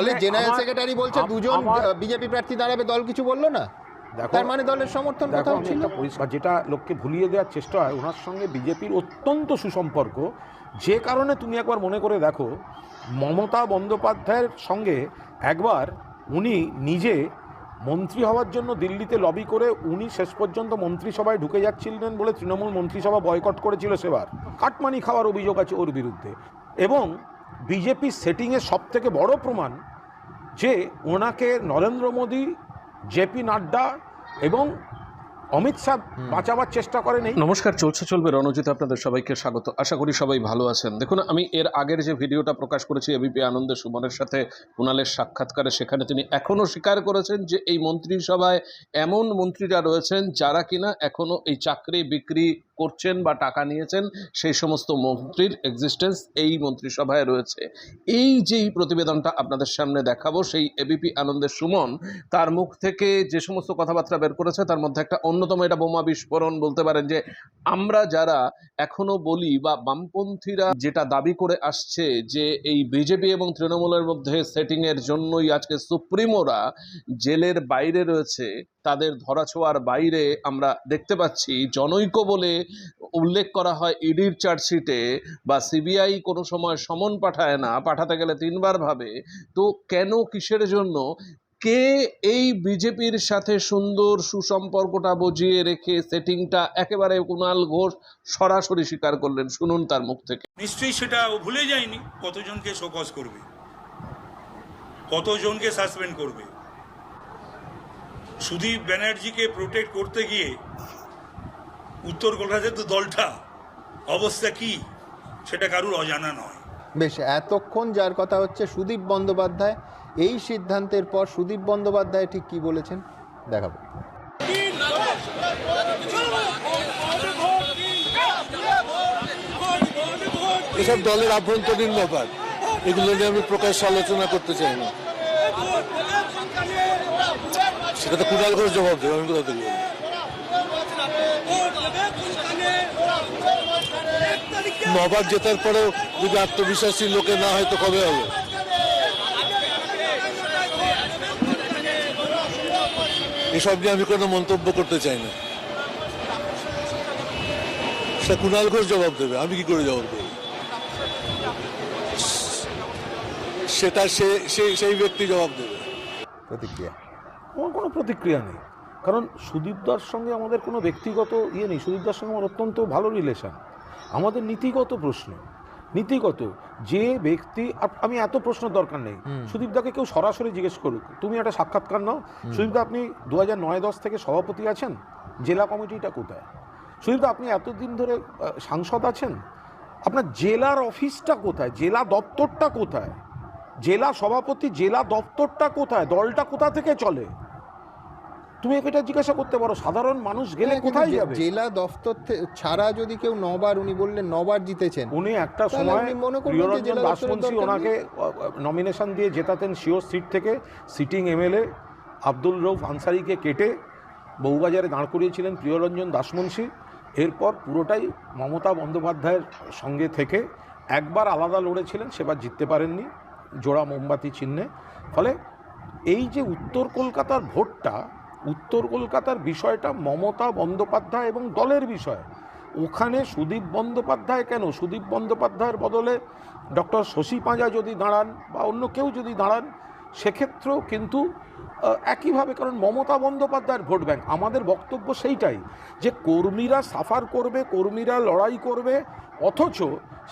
দলের general secretary বলছে দুজন বিজেপি প্রার্থী দাঁড়াবে দল কিছু বলল না? তার মানে দলের সমর্থন কোথাও ছিল? পরিষ্কার যেটা লোককে ভুলিয়ে দেওয়ার চেষ্টা হয় ওনার সঙ্গে বিজেপির অত্যন্ত সুসম্পর্ক। যে কারণে তুমি একবার মনে করে দেখো মমতা বন্দ্যোপাধ্যায়ের সঙ্গে একবার উনি নিজে মন্ত্রী হওয়ার জন্য দিল্লিতে লবি করে উনি শেষ পর্যন্ত মন্ত্রিসভায় ঢুকে যাচ্ছিলেন বলে তৃণমূল মন্ত্রিসভা বয়কট করেছিল সেবার। কাটমানি খাওয়ার অভিযোগ আছে ওর বিরুদ্ধে। এবং বিজেপির সেটিংয়ের সব থেকে বড় প্রমাণ যে ওনাকে নরেন্দ্র মোদী জেপি নাড্ডা এবং অমিত শাহ বাঁচাবার চেষ্টা করেন। নমস্কার চলছে চলবে রণজিৎ আপনাদের সবাইকে স্বাগত। আশা করি সবাই ভালো আছেন। দেখুন আমি এর আগের যে ভিডিওটা প্রকাশ করেছি এবিপি আনন্দ সুমনের সাথে কুণালের সাক্ষাৎকারে সেখানে তিনি এখনও স্বীকার করেছেন যে এই মন্ত্রিসভায় এমন মন্ত্রীরা রয়েছেন যারা কিনা এখনও এই চাকরি বিক্রি করছেন বা টাকা নিয়েছেন, সেই সমস্ত মন্ত্রীর এক্সিস্টেন্স এই মন্ত্রিসভায় রয়েছে। এই যেই প্রতিবেদনটা আপনাদের সামনে দেখাবো, সেই এবিপি আনন্দের সুমন, তার মুখ থেকে যে সমস্ত কথাবার্তা বের করেছে, তার মধ্যে একটা অন্যতম এটা বোমা বিস্ফোরণ বলতে পারেন যে, আমরা যারা এখনও বলি বা বামপন্থীরা যেটা দাবি করে আসছে যে, এই বিজেপি এবং তৃণমূলের মধ্যে সেটিংয়ের জন্যই আজকে সুপ্রিমোরা জেলের বাইরে রয়েছে তাদের ধরাছোঁয়ার বাইরে আমরা দেখতে পাচ্ছি, জনৈক বলে উল্লেখ করা হয় ইডির চার্জশিটে বা সিবিআই কোনো সময় সমন পাঠায় না, পাঠাতে গেলে তিনবার ভাবে। তো কেন, কিসের জন্য? কে এই বিজেপির সাথে সুন্দর সুসম্পর্কটা বজিয়ে রেখে সেটিংটা একেবারে কুণাল ঘোষ সরাসরি স্বীকার করলেন? শুনুন তার মুখ থেকে। নিশ্চয়ই সেটা ও ভুলে যায়নি কতজনকে শোকজ করবে, কতজনকে সাসপেন্ড করবে। সুদীপ ব্যানার্জিকে প্রোটেক্ট করতে গিয়ে উত্তর কলকাতার তো দলটা অবস্থা কি সেটা কারুর অজানা নয়। বেশ এতক্ষণ যার কথা হচ্ছে সুদীপ বন্দ্যোপাধ্যায় এই সিদ্ধান্তের পর সুদীপ বন্দ্যোপাধ্যায় ঠিক কি বলেছেন দেখাবো। এসব দলের আভ্যন্তরীণ ব্যাপার এগুলো নিয়ে আমি প্রকাশ্যে আলোচনা করতে চাই না সেটা কুণাল ঘোষ জবাব দেবে, আমি কোথা থেকে? নবার জেতার পরেও যদি আত্মবিশ্বাসী লোকে না হয় তো কবে হবে? এসব নিয়ে আমি কোনো মন্তব্য করতে চাই না। সেটা কুণাল ঘোষ জবাব দেবে, আমি কি করে জবাব দেবো? সেটা সে সেই ব্যক্তি জবাব দেবে। প্রতিক্রিয়া। আমার কোনো প্রতিক্রিয়া নেই। কারণ সুদীপদার সঙ্গে আমাদের কোনো ব্যক্তিগত ইয়ে নেই। সুদীপদার সঙ্গে আমার অত্যন্ত ভালো রিলেশন আমাদের নীতিগত প্রশ্ন। নীতিগত। যে ব্যক্তি আমি এত প্রশ্ন দরকার নেই। সুদীপদাকে কেউ সরাসরি জিজ্ঞেস করুক তুমি একটা সাক্ষাৎকার নাও? সুদীপদা আপনি দু হাজার নয় দশ থেকে সভাপতি আছেন? জেলা কমিটিটা কোথায়? সুদীপদা আপনি এতদিন ধরে সাংসদ আছেন? আপনার জেলার অফিসটা কোথায়? জেলা দপ্তরটা কোথায়? জেলা সভাপতি জেলা দপ্তরটা কোথায়? দলটা কোথা থেকে চলে? তুমি এটা জিজ্ঞাসা করতে পারো। সাধারণ মানুষ গেলে কোথায় যাবে? জেলা দফতর ছাড়া যদি কেউ নবার উনি বললেন নবার জিতেছেন। উনি একটা সময় মনে প্রিয়রঞ্জন দাসমুন্সি ওনাকে নমিনেশন দিয়ে জেতাতেন শিওর সিট থেকে। সিটিং এমএলএ আব্দুল রৌফ আনসারিকে কেটে বউবাজারে দাঁড় করিয়েছিলেন প্রিয়রঞ্জন দাসমুন্সি এরপর পুরোটাই মমতা বন্দ্যোপাধ্যায়ের সঙ্গে থেকে একবার আলাদা লড়েছিলেন সেবার জিততে পারেননি। জোড়া মোমবাতি চিহ্নে। ফলে এই যে উত্তর কলকাতার ভোটটা, উত্তর কলকাতার বিষয়টা মমতা বন্দ্যোপাধ্যায় এবং দলের বিষয়। ওখানে সুদীপ বন্দ্যোপাধ্যায় কেন? সুদীপ বন্দ্যোপাধ্যায়ের বদলে ডক্টর শশী পাঁজা যদি দাঁড়ান বা অন্য কেউ যদি দাঁড়ান, সেক্ষেত্রেও কিন্তু একইভাবে কারণ মমতা বন্দ্যোপাধ্যায়ের ভোট ব্যাংক। আমাদের বক্তব্য সেইটাই যে কর্মীরা সাফার করবে, কর্মীরা লড়াই করবে, অথচ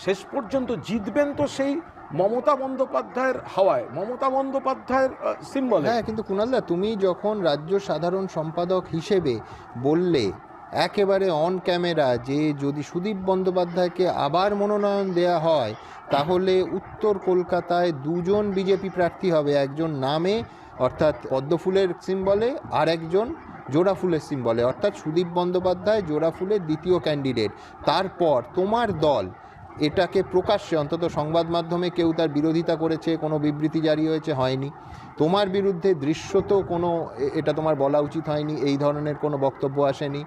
শেষ পর্যন্ত জিতবেন তো সেই মমতা বন্দ্যোপাধ্যায়ের হাওয়ায়, মমতা বন্দ্যোপাধ্যায়ের সিম্বল হ্যাঁ কিন্তু কুণালদা, তুমি যখন রাজ্য সাধারণ সম্পাদক হিসেবে বললে, একেবারে অন ক্যামেরা যে যদি সুদীপ বন্দ্যোপাধ্যায়কে আবার মনোনয়ন দেয়া হয়, তাহলে উত্তর কলকাতায় দুজন বিজেপি প্রার্থী হবে, একজন নামে, অর্থাৎ পদ্মফুলের সিম্বলে আর একজন জোড়া ফুলের সিম্বলে অর্থাৎ সুদীপ বন্দ্যোপাধ্যায় জোড়া ফুলের দ্বিতীয় ক্যান্ডিডেট তারপর তোমার দল এটাকে প্রকাশ্যে, অন্তত সংবাদ মাধ্যমে কেউ তার বিরোধিতা করেছে, কোনো বিবৃতি জারি হয়েছে, হয়নি। তোমার বিরুদ্ধে দৃশ্যত কোনো এটা তোমার বলা উচিত হয়নি, এই ধরনের কোনো বক্তব্য আসেনি।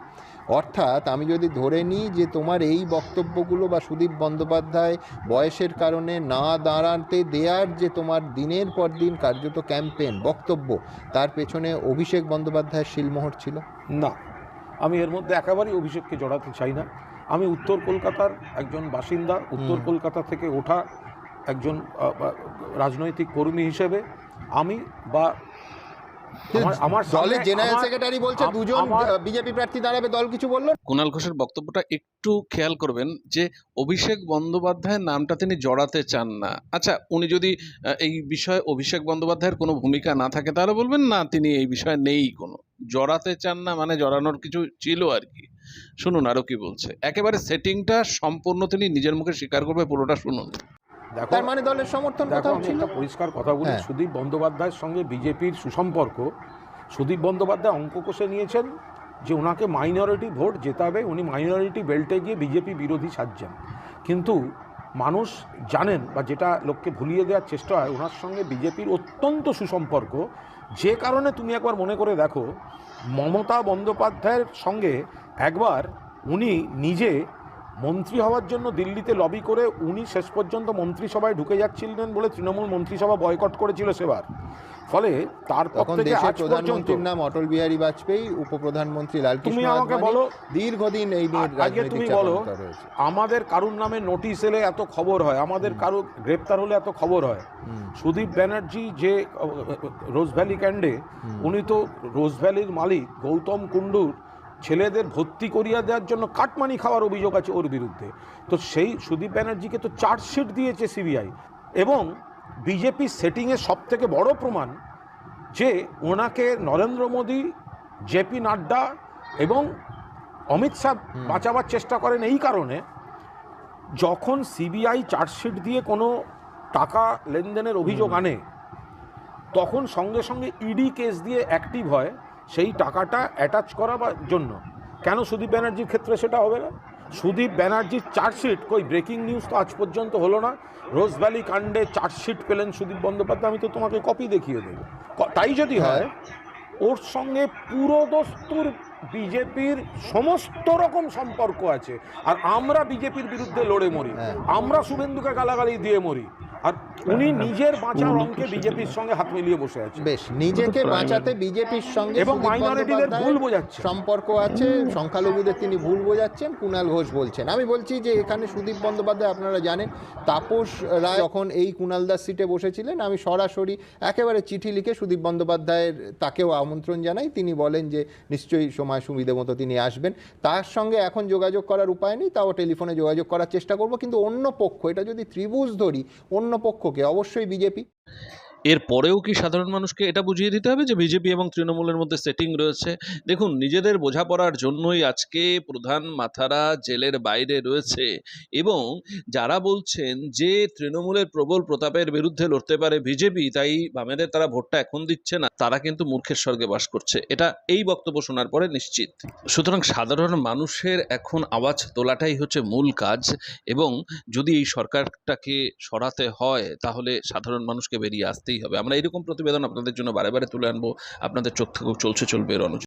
অর্থাৎ আমি যদি ধরে নিই যে তোমার এই বক্তব্যগুলো বা সুদীপ বন্দ্যোপাধ্যায় বয়সের কারণে না দাঁড়াতে দেওয়ার যে তোমার দিনের পর দিন কার্যত ক্যাম্পেন বক্তব্য, তার পেছনে অভিষেক বন্দ্যোপাধ্যায়ের শিলমোহর ছিল? না। আমি এর মধ্যে একেবারেই অভিষেককে জড়াতে চাই না। আমি উত্তর কলকাতার একজন বাসিন্দা উত্তর কলকাতা থেকে ওঠা একজন রাজনৈতিক কর্মী হিসেবে আমি বা আমার দলের জেনারেল সেক্রেটারি বলছে দুজন বিজেপি প্রার্থী দাঁড়াবে দল কিছু বলল। কুণাল ঘোষের বক্তব্যটা একটু খেয়াল করবেন যে অভিষেক বন্দ্যোপাধ্যায়ের নামটা তিনি জড়াতে চান না। আচ্ছা উনি যদি এই বিষয়ে অভিষেক বন্দ্যোপাধ্যায়ের কোনো ভূমিকা না থাকে তাহলে বলবেন না তিনি এই বিষয়ে নেই কোনো। জড়াতে চান না মানে জড়ানোর কিছু ছিল আর কি। শুনুন আরও কি বলছে। একেবারে সেটিংটা সম্পূর্ণ তিনি নিজের মুখে স্বীকার করবে পুরোটা শুনুন। তার মানে দলের সমর্থন আমি ছিল? পরিষ্কার কথা বলি। হ্যাঁ। সুদীপ বন্দ্যোপাধ্যায়ের সঙ্গে বিজেপির সুসম্পর্ক সুদীপ বন্দ্যোপাধ্যায় অঙ্ক কষে নিয়েছেন যে ওনাকে মাইনরিটি ভোট জেতাবে উনি মাইনরিটি বেল্টে গিয়ে বিজেপি বিরোধী সাজছেন। কিন্তু মানুষ জানেন বা যেটা লোককে ভুলিয়ে দেওয়ার চেষ্টা হয় ওনার সঙ্গে বিজেপির অত্যন্ত সুসম্পর্ক যে কারণে তুমি একবার মনে করে দেখো মমতা বন্দ্যোপাধ্যায়ের সঙ্গে একবার উনি নিজে মন্ত্রী হওয়ার জন্য দিল্লিতে লবি করে উনি শেষ পর্যন্ত মন্ত্রিসভায় ঢুকে যাচ্ছিলেন বলে তৃণমূল মন্ত্রিসভা বয়কট করেছিল সেবার। ফলে তার তখন থেকে আজ পর্যন্ত নাম অটল বিহারী বাজপেয়ী উপপ্রধানমন্ত্রী লালকৃষ্ণ তুমি আমাকে। বলো দীর্ঘদিন এই আজকে তুমি বলো আমাদের কারুর নামে নোটিশ এলে এত খবর হয়? আমাদের কারও গ্রেপ্তার হলে এত খবর হয়? সুদীপ ব্যানার্জি যে রোজ ভ্যালি ক্যান্ডে উনি তো রোজ ভ্যালির মালিক গৌতম কুণ্ডুর ছেলেদের ভর্তি করিয়া দেওয়ার জন্য কাটমানি খাওয়ার অভিযোগ আছে ওর বিরুদ্ধে। তো সেই সুদীপ ব্যানার্জিকে তো চার্জশিট দিয়েছে সিবিআই। এবং বিজেপি সেটিংয়ের সব থেকে বড় প্রমাণ যে ওনাকে নরেন্দ্র মোদী জেপি নাড্ডা এবং অমিত শাহ বাঁচাবার চেষ্টা করেন এই কারণে যখন সিবিআই চার্জশিট দিয়ে কোনো টাকা লেনদেনের অভিযোগ আনে তখন সঙ্গে সঙ্গে ইডি কেস দিয়ে অ্যাক্টিভ হয়। সেই টাকাটা অ্যাটাচ করাবার জন্য। কেন সুদীপ ব্যানার্জির ক্ষেত্রে সেটা হবে না? সুদীপ ব্যানার্জির চার্জশিট কই ব্রেকিং নিউজ তো আজ পর্যন্ত হলো না। রোজ ভ্যালি কাণ্ডে চার্জশিট পেলেন সুদীপ বন্দ্যোপাধ্যায় আমি তো তোমাকে কপি দেখিয়ে দেবো। তাই যদি হয়। ওর সঙ্গে পুরো দস্তুর বিজেপির সমস্ত রকম সম্পর্ক আছে। আর আমরা বিজেপির বিরুদ্ধে লড়ে মরি। হ্যাঁ। আমরা শুভেন্দুকে গালাগালি দিয়ে মরি। আর উনি নিজের বাঁচার অঙ্কে বিজেপির সঙ্গে হাত মিলিয়ে বসে আছে। বেশ নিজেকে বাঁচাতে বিজেপির সঙ্গে এবং মাইনরিটিদের ভুল বোঝাচ্ছে। সম্পর্ক আছে সংখ্যালঘুদের তিনি ভুল বোঝাচ্ছেন কুণাল ঘোষ বলছেন। আমি বলছি যে এখানে সুদীপ বন্দ্যোপাধ্যায় আপনারা জানেন তাপস রায় যখন এই কুণাল দাস সিটে বসেছিলেন আমি সরাসরি একেবারে চিঠি লিখে সুদীপ বন্দ্যোপাধ্যায়ের তাকেও আমন্ত্রণ জানাই। তিনি বলেন যে নিশ্চয়ই সময় সুবিধে মতো তিনি আসবেন। তার সঙ্গে এখন যোগাযোগ করার উপায় নেই তাও টেলিফোনে যোগাযোগ করার চেষ্টা করব কিন্তু অন্য পক্ষ এটা যদি ত্রিভুজ ধরি অন্য পক্ষকে অবশ্যই বিজেপি। এর পরেও কি সাধারণ মানুষকে এটা বুঝিয়ে দিতে হবে যে বিজেপি এবং তৃণমূলের মধ্যে সেটিং রয়েছে? দেখুন, নিজেদের বোঝাপড়ার জন্যই আজকে প্রধান মাথারা জেলের বাইরে রয়েছে এবং যারা বলছেন যে তৃণমূলের প্রবল প্রতাপের বিরুদ্ধে লড়তে পারে বিজেপি, তাই বামেদের তারা ভোটটা এখন দিচ্ছে না। তারা কিন্তু মূর্খের স্বর্গে বাস করছে। এটা এই বক্তব্য শোনার পরে নিশ্চিত। সুতরাং সাধারণ মানুষের এখন আওয়াজ তোলাটাই হচ্ছে মূল কাজ এবং যদি এই সরকারটাকে সরাতে হয়, তাহলে সাধারণ মানুষকে বেরিয়ে আসতেই হবে। আমরা এরকম প্রতিবেদন আপনাদের জন্য বারে বারে তুলে আনব। আপনাদের চোখ থেকেও চলছে, চলবে রণজ